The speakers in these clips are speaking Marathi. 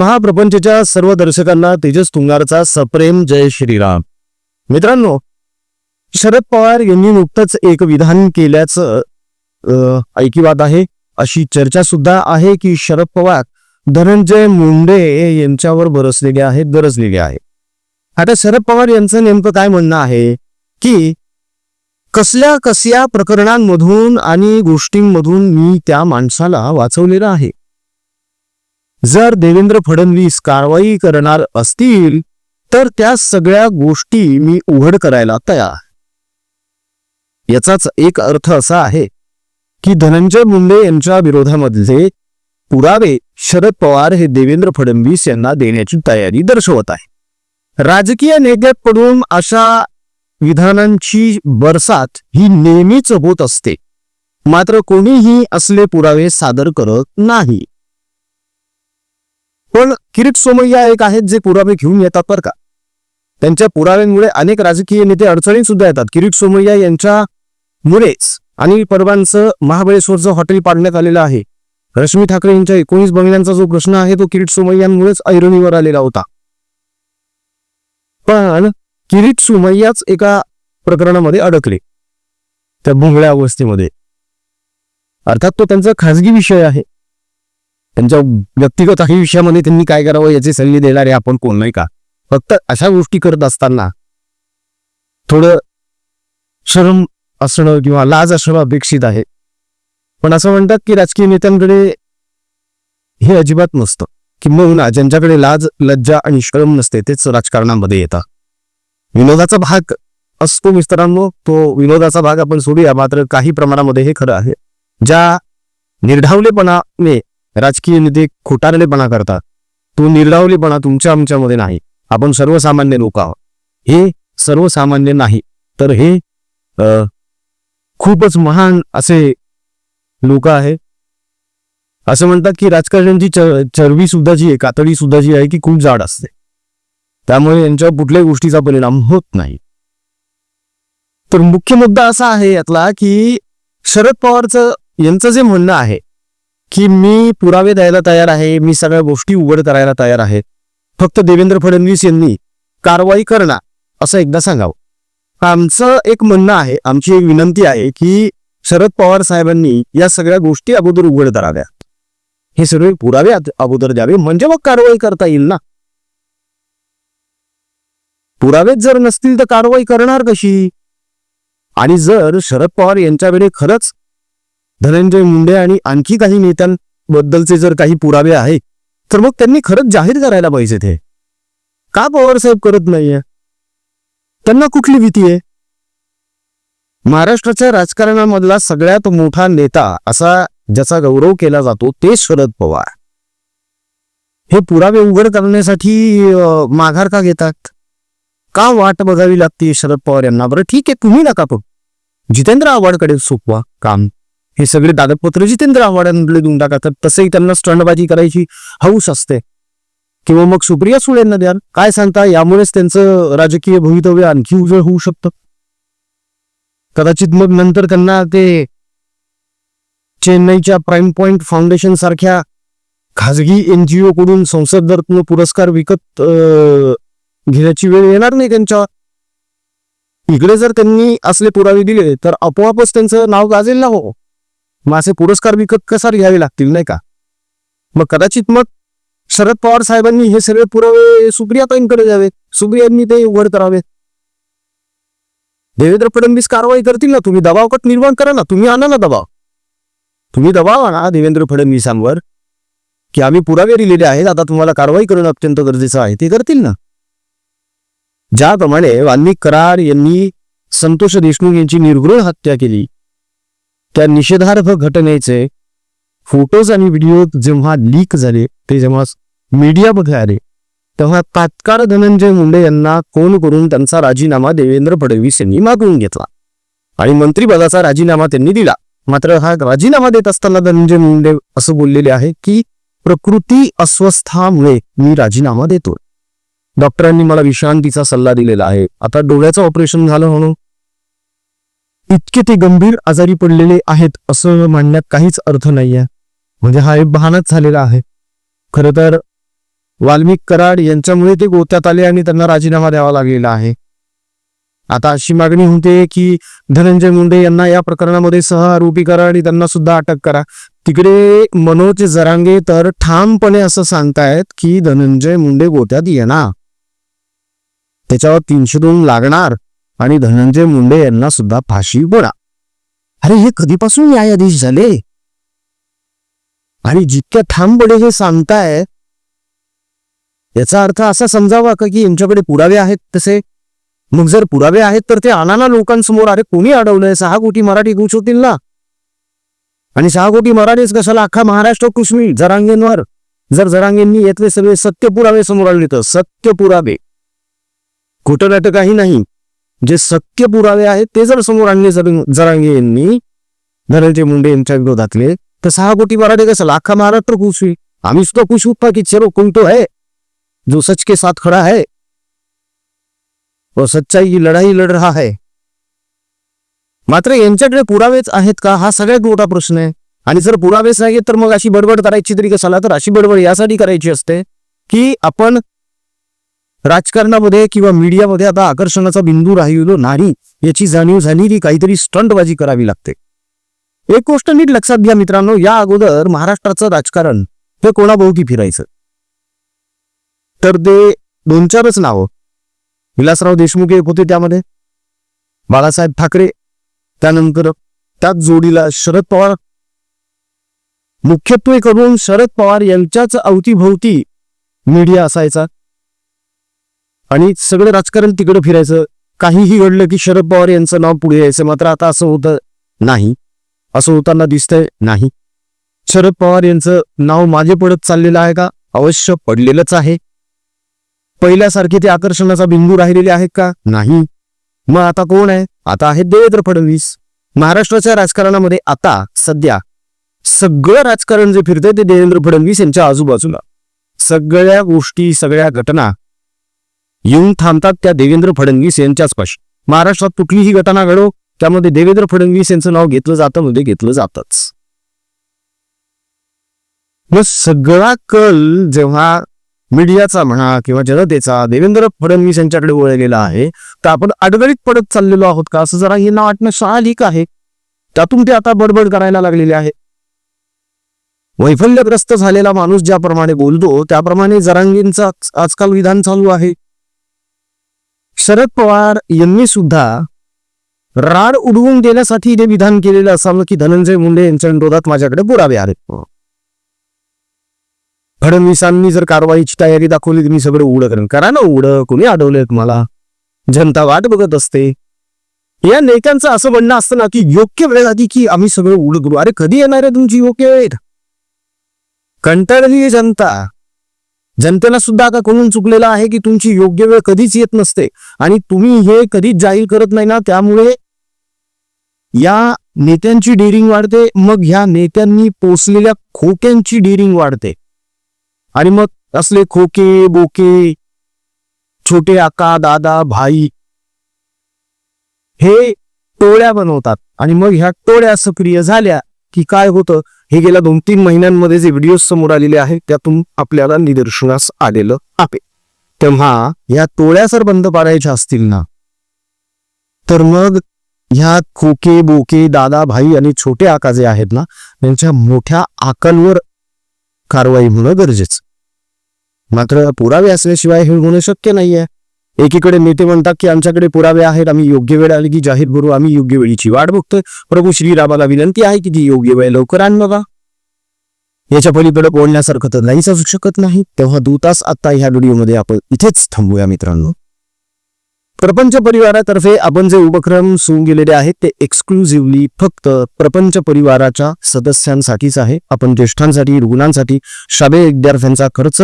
महाप्रपंचच्या सर्व दर्शकांना तेजस तुंगारचा सप्रेम जय श्रीराम. मित्रांनो शरद पवार यांनी नुकतंच एक विधान केल्याचं ऐकिवाद ऐकिवात आहे. अशी चर्चा सुद्धा आहे की शरद पवार धनंजय मुंडे यांच्यावर बरसलेले आहेत गरजलेले आहे आता शरद पवार यांचं नेमकं काय म्हणणं आहे? की कसल्या कसल्या प्रकरणांमधून आणि गोष्टींमधून मी त्या माणसाला वाचवलेलं आहे? जर देवेंद्र फडणवीस कारवाई करणार असतील तर त्या सगळ्या गोष्टी मी उघड करायला तयार. याचाच एक अर्थ असा आहे की धनंजय मुंडे यांच्या विरोधामधले पुरावे शरद पवार हे देवेंद्र फडणवीस यांना देण्याची तयारी दर्शवत आहे. राजकीय नेत्याकडून अशा विधानांची बरसात ही नेहमीच होत असते. मात्र कोणीही असले पुरावे सादर करत नाही. पण किरीट सोमय्या एक आहेत जे पुरावे घेऊन येतात बरं का. त्यांच्या पुराव्यांमुळे अनेक राजकीय नेते अडचणीत सुद्धा येतात. किरीट सोमय्या यांच्यामुळेच आणि परवांचं महाबळेश्वरचं हॉटेल पाडण्यात आलेलं आहे. रश्मी ठाकरे यांच्या एकोणीस बंगल्यांचा जो प्रश्न आहे तो किरीट सोमय्यांमुळेच ऐरणीवर आलेला होता. पण किरीट सोमय्याच एका प्रकरणामध्ये अडकले. त्या भुंगळ्या अवस्थेमध्ये. अर्थात तो त्यांचा खाजगी विषय आहे. त्यांच्या व्यक्तिगत काही विषयामध्ये त्यांनी काय करावं याचे सल्ले देणारे आपण कोण नाही का? फक्त अशा गोष्टी करत असताना थोडं शरम असणं किंवा लाज असणं अपेक्षित आहे. पण असं म्हणतात की राजकीय नेत्यांकडे हे अजिबात नसतं. किंबहुना ज्यांच्याकडे लाज लज्जा आणि शरम नसते तेच राजकारणामध्ये येतात. विनोदाचा भाग असतो मित्रांनो तो विनोदाचा भाग आपण सोडूया. मात्र काही प्रमाणामध्ये हे खरं आहे. ज्या निर्ढावलेपणाने राजकीय नेते खोटारलेपणा करतात. तो निर्डावलेपणा तुमच्या आमच्यामध्ये नाही. आपण सर्वसामान्य लोक आहोत. हे सर्वसामान्य नाही. तर हे खूपच महान असे लोक आहे असं म्हणतात की राजकारण्यांची चरबी सुद्धा जी आहे कातडी सुद्धा जी आहे की खूप जाड असते. त्यामुळे यांच्यावर कुठल्याही गोष्टीचा परिणाम होत नाही. तर मुख्य मुद्दा असा आहे यातला की शरद पवारचं यांचं जे म्हणणं आहे की मी पुरावे द्यायला तयार आहे मी सगळ्या गोष्टी उघड करायला तयार आहे. फक्त देवेंद्र फडणवीस यांनी कारवाई करणार असं एकदा सांगावं. आमचं एक म्हणणं आहे आमची एक विनंती आहे की शरद पवार साहेबांनी या सगळ्या गोष्टी अगोदर उघड कराव्या. हे सगळे पुरावे अगोदर द्यावे म्हणजे मग कारवाई करता येईल ना? पुरावेच जर नसतील तर कारवाई करणार कशी? आणि जर शरद पवार यांच्याकडे खरंच धनंजय मुंडे आणि आणखी काही नेत्यांबद्दलचे जर काही पुरावे आहे तर मग त्यांनी खरंच जाहीर करायला पाहिजे ते का पवार साहेब करत नाहीये? त्यांना कुठली भीती आहे? महाराष्ट्राच्या राजकारणामधला सगळ्यात मोठा नेता असा ज्याचा गौरव केला जातो ते शरद पवार. हे पुरावे उघड करण्यासाठी माघार का घेतात? का वाट बघावी लागते शरद पवार यांना? बरं ठीक आहे तुम्ही नका पण जितेंद्र आव्हाडकडे सोपवा काम. हे सगळे कागदपत्र जितेंद्र आव्हाडांकडे देऊन टाका. तर तसंही त्यांना स्टंडबाजी करायची हौस असते. किंवा मग सुप्रिया सुळेंना द्याल. काय सांगता? यामुळेच त्यांचं राजकीय भवितव्य आणखी उजळ होऊ शकतं. कदाचित मग नंतर त्यांना ते चेन्नईच्या प्राईम पॉइंट फाउंडेशन सारख्या खाजगी एनजीओ कडून संसदरत्न पुरस्कार विकत घेण्याची वेळ येणार नाही त्यांच्या. इकडे जर त्यांनी असले पुरावे दिले तर आपोआपच त्यांचं नाव गाजेल ना हो? मग असे पुरस्कार विकत कसा घ्यावे लागतील नाही का? मग कदाचित मग शरद पवार साहेबांनी हे सगळे पुरावे सुप्रियाताईंकडे द्यावेत सुप्रियांनी ते उघड करावेत देवेंद्र फडणवीस कारवाई करतील ना तुम्ही? दबावकट निर्माण करा ना तुम्ही आणा ना दबाव. तुम्ही दबाव आणा देवेंद्र फडणवीसांवर की आम्ही पुरावे दिलेले आहेत आता तुम्हाला कारवाई करणं अत्यंत गरजेचं आहे ते करतील ना. ज्याप्रमाणे वाल्मिक करार यांनी संतोष देशमुख यांची निर्घृण हत्या केली त्या निषेधार्ह घटनेचे फोटोज आणि व्हिडिओ जेव्हा लीक झाले ते जेव्हा मीडियामध्ये आले तेव्हा तात्काळ धनंजय मुंडे यांना फोन करून त्यांचा राजीनामा देवेंद्र फडणवीस यांनी मागवून घेतला. आणि मंत्रिपदाचा राजीनामा त्यांनी दिला. मात्र हा राजीनामा देत असताना धनंजय मुंडे असं बोललेले आहे की प्रकृती अस्वस्थामुळे मी राजीनामा देतो डॉक्टरांनी मला विश्रांतीचा सल्ला दिलेला आहे. आता डोळ्याचं ऑपरेशन झालं म्हणून इतके ते गंभीर आजारी पडलेले आहेत असं मानण्यात काहीच अर्थ नाहीये. म्हणजे हा एक बहानाच झालेला आहे. खरं तर वाल्मिक कराड यांच्यामुळे ते गोत्यात आले आणि त्यांना राजीनामा द्यावा लागलेला आहे. आता अशी मागणी होते की धनंजय मुंडे यांना या प्रकरणामध्ये सह आरोपी करा आणि त्यांना सुद्धा अटक करा. तिकडे मनोज जरांगे तर ठामपणे असं सांगतायत की धनंजय मुंडे गोत्यात येणार. त्याच्यावर तीनशे दोन लागणार. आणि धनंजय मुंडे यांना सुद्धा फाशी बोला. अरे हे कधीपासून न्यायाधीश झाले? आणि जितक्या ठामपणे हे सांगताय याचा अर्थ असा समजावा का की यांच्याकडे पुरावे आहेत तसे? मग जर पुरावे आहेत तर ते अनाना लोकांसमोर अरे कोणी अडवलंय? सहा कोटी मराठी घुस होतील ना? आणि सहा कोटी मराठीच कशाला अख्खा महाराष्ट्र कुशमी जरांगेंवर. जर जरांगेंनी येतले सगळे सत्य पुरावे समोर आणले तर सत्य पुरावे. खोटं नाटक काही नाही. जे सत्य पुरावे आहेत ते जर समोर आणले जरांगे यांनी धनंजय मुंडे यांच्या विरोधातले तर सहा कोटी मराठे कसं? अख्खा महाराष्ट्र खुश होईल. आम्ही सुद्धा खुश होता की चलो कोण तो है जो सच के साथ खड़ा है व सच्चाई की लढाई लढ रहा है. मात्र यांच्याकडे पुरावेच आहेत का? हा सगळ्यात मोठा प्रश्न आहे. आणि जर पुरावेच नाही तर मग अशी बडबड करायची तरी कशाला? तर अशी बडबड यासाठी करायची असते की आपण राजकारणामध्ये किंवा मीडियामध्ये आता आकर्षणाचा बिंदू राहिलो नाही याची जाणीव झालेली काहीतरी स्टंटबाजी करावी लागते. एक गोष्ट नीट लक्षात घ्या मित्रांनो या अगोदर महाराष्ट्राचं राजकारण हे कोणाभोवती फिरायचं? तर ते दोन चारच नावं. विलासराव देशमुख एक होते त्यामध्ये. बाळासाहेब ठाकरे त्यानंतर त्याच जोडीला शरद पवार. मुख्यत्वे करून शरद पवार यांच्याच अवतीभोवती मीडिया असायचा. आणि सगळं राजकारण तिकडे फिरायचं. काहीही घडलं की शरद पवार यांचं नाव पुढे यायचं. मात्र आता असं होतं नाही. असं होताना दिसतंय नाही. शरद पवार यांचं नाव मागे पडत चाललेलं आहे का? अवश्य पडलेलंच आहे. पहिल्यासारखे ते आकर्षणाचा बिंदू राहिलेले आहेत का? नाही. मग आता कोण आहे? आता आहे देवेंद्र फडणवीस. महाराष्ट्राच्या राजकारणामध्ये आता सध्या सगळं राजकारण जे फिरतंय ते देवेंद्र फडणवीस यांच्या आजूबाजूला. सगळ्या गोष्टी सगळ्या घटना येऊन थांबतात त्या देवेंद्र फडणवीस यांच्याच पाशी. महाराष्ट्रात कुठलीही घटना घडो त्यामध्ये देवेंद्र फडणवीस यांचं नाव घेतलं जातं मध्ये घेतलं जातच. मग सगळा कल जेव्हा मीडियाचा म्हणा किंवा जनतेचा देवेंद्र फडणवीस यांच्याकडे वळलेला आहे तर आपण अडगडीत पडत चाललेलो आहोत का? असं जरा हे वाटणं साहलिक आहे. त्यातून ते आता बडबड करायला लागलेले आहे वैफल्यग्रस्त झालेला माणूस ज्याप्रमाणे बोलतो त्याप्रमाणे जरांगींचा आजकाल विधान चालू आहे. शरद पवार यांनी सुद्धा राड उडवून देण्यासाठी ते विधान केलेलं असावं की धनंजय मुंडे यांच्या विरोधात माझ्याकडे पुरावे आहेत. फडणवीसांनी जर कारवाईची तयारी दाखवली तर मी सगळं उघड करेन. करा ना उघड. कोणी अडवलंय मला जनता वाट बघत असते. या नेत्यांचं असं म्हणणं असतं ना की योग्य वेळ आधी की आम्ही सगळं उघड करू. अरे कधी येणार आहे तुमची योग्य वेळ? कंटाळली जनता. जनतेला सुद्धा आता कळून चुकलेलं आहे की तुमची योग्य वेळ कधीच येत नसते. आणि तुम्ही हे कधीच जाहीर करत नाही ना त्यामुळे या नेत्यांची डेअरिंग वाढते मग ह्या नेत्यांनी पोचलेल्या खोक्यांची डेअरिंग वाढते. आणि मग असले खोके बोके छोटे आका दादा भाई हे टोळ्या बनवतात. आणि मग ह्या टोळ्या सक्रिय झाल्या की काय होतं? हे गेल्या दोन तीन महिन्यांमध्ये जे व्हिडिओ समोर आलेले आहेत त्यातून आपल्याला निदर्शनास आलेलं आहे. तेव्हा या टोळ्या जर बंद पाडायच्या असतील ना तर मग ह्या खोके बोके दादा भाई आणि छोटे आका जे आहेत ना त्यांच्या मोठ्या आकांवर कारवाई होणं गरजेचं. मात्र पुरावे असल्याशिवाय हे होणं शक्य नाहीये. एकीकडे नेते म्हणतात की आमच्याकडे पुरावे आहेत आम्ही योग्य वेळ आली की जाहीर करू आम्ही योग्य वेळीची वाट बघतोय. प्रभू श्रीरामाला विनंती आहे की ती योग्य वेळ लवकर आण बाबा. याच्या पलीकडे बोलण्यासारखं तर नाहीच असू शकत नाही. तेव्हा दूतास आता ह्या व्हिडिओमध्ये आपण इथेच थांबूया मित्रांनो. प्रपंच परिवारातर्फे आपण जे उपक्रम सुरू गेलेले आहेत ते एक्सक्लुझिव्हली फक्त प्रपंच परिवाराच्या सदस्यांसाठीच आहे. आपण ज्येष्ठांसाठी रुग्णांसाठी शालेय विद्यार्थ्यांचा खर्च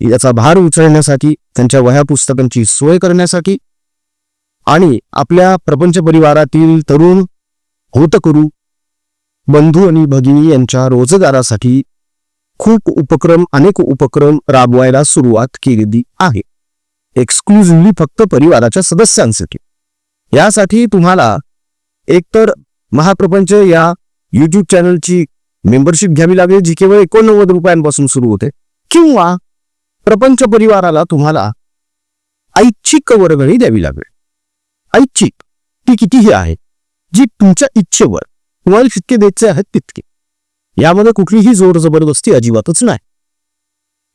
याचा भार उचलण्यासाठी त्यांच्या वह्या पुस्तकांची सोय करण्यासाठी आणि आपल्या प्रपंच परिवारातील तरुण होतकरू बंधू आणि भगिनी यांच्या रोजगारासाठी खूप उपक्रम अनेक उपक्रम राबवायला सुरुवात केलेली आहे. एक्सक्लुझिव्हली फक्त परिवाराच्या सदस्यांसाठी. यासाठी तुम्हाला एकतर महाप्रपंच या युट्यूब चॅनलची मेंबरशिप घ्यावी लागेल जी केवळ एकोणनव्वद रुपयांपासून सुरू होते किंवा प्रपंच परिवाराला तुम्हाला ऐच्छिक वर्गणी द्यावी लागेल. ऐच्छिक. ती कितीही आहे जी तुमच्या इच्छेवर तुम्हाला जितके द्यायचे आहेत तितके. यामध्ये कुठलीही जोर जबरदस्ती अजिबातच नाही.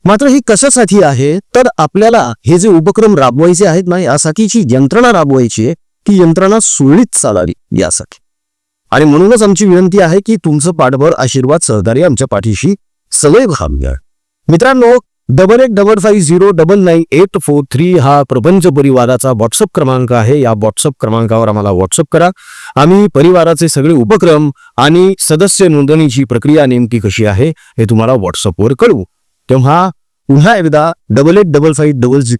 मात्र हे कशासाठी आहे? तर आपल्याला हे जे उपक्रम राबवायचे आहेत ना यासाठी जी यंत्रणा राबवायची आहे ती यंत्रणा सुरळीत चालावी यासाठी. आणि म्हणूनच आमची विनंती आहे की तुमचं पाठबळ आशीर्वाद सहकार्य आमच्या पाठीशी सगळे हवे मित्रांनो double eight double five zero double nine eight four three हा प्रपंच परिवाराचा व्हॉट्सअप क्रमांक आहे. या व्हॉट्सअप क्रमांकावर आम्हाला व्हॉट्सअप करा. आम्ही परिवाराचे सगळे उपक्रम आणि सदस्य नोंदणीची प्रक्रिया नेमकी कशी आहे हे तुम्हाला व्हॉट्सअपवर कळवू. तेव्हा पुन्हा एकदा double eight double five double zero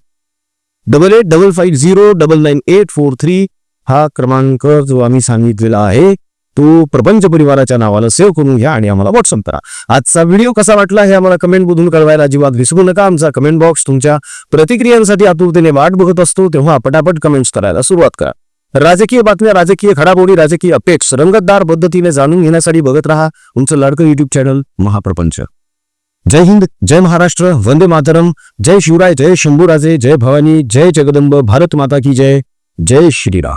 double eight double five zero double nine eight four three हा क्रमांक जो आम्ही सांगितलेला आहे तो प्रपंच परिवाराच्या नावाला सेव्ह करून घ्या आणि आम्हाला व्हॉट्सअप करा. आजचा व्हिडिओ कसा वाटला हे आम्हाला कमेंट मधून कळवायला अजिबात विसरू नका. आमचा कमेंट बॉक्स तुमच्या प्रतिक्रियांसाठी आतुरतेने वाट बघत असतो. तेव्हा पटापट कमेंट्स करायला सुरुवात करा. राजकीय बातम्या राजकीय घडामोडी राजकीय अपेक्ष रंगतदार पद्धतीने जाणून घेण्यासाठी बघत राहा तुमचं लाडकं युट्यूब चॅनल महाप्रपंच. जय हिंद जय महाराष्ट्र वंदे मातरम. जय शिवराय जय शंभूराजे जय भवानी जय जगदंब. भारत माता की जय. जय श्रीराम.